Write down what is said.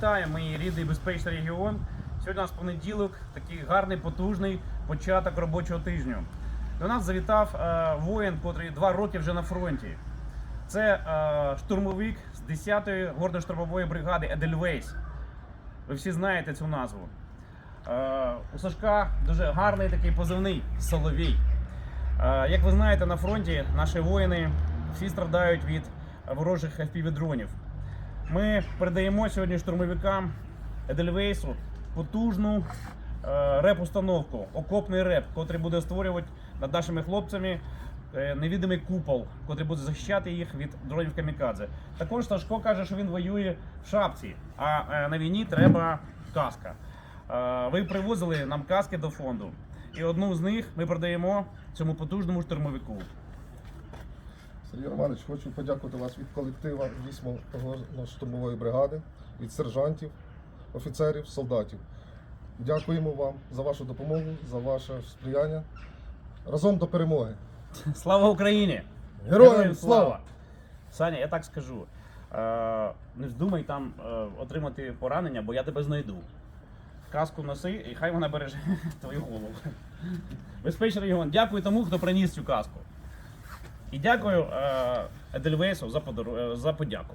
вітаю, мій рідний безпечний регіон. Сьогодні у нас понеділок, такий гарний, потужний початок робочого тижня. До нас завітав е, воїн, котрий два роки вже на фронті. Це е, штурмовик з 10-ї гордо-штурмової бригади Едельвейс. Ви всі знаєте цю назву. Е, у Сашка дуже гарний такий позивний Соловій. Е, Як ви знаєте, на фронті наші воїни всі страдають від ворожих FPV-дронів. Ми передаємо сьогодні штурмовикам Едельвейсу потужну е, реп-установку, окопний реп, котрий буде створювати над нашими хлопцями е, невідомий купол, котрий буде захищати їх від дронів камікадзе. Також Сашко каже, що він воює в шапці, а е, на війні треба каска. Ви привозили нам каски до фонду, і одну з них ми продаємо цьому потужному штурмовику. Сергій Романович, хочу подякувати вас від колектива 8 штурмової бригади, від сержантів, офіцерів, солдатів. Дякуємо вам за вашу допомогу, за ваше сприяння. Разом до перемоги. Слава Україні! Героям слава! Саня, я так скажу. Е, не вздумай там е, отримати поранення, бо я тебе знайду. Каску носи, і хай вона береже твою голову. Безпечний регіон. Дякую тому, хто приніс цю каску. І дякую е, Едельвейсу за, е, подяку.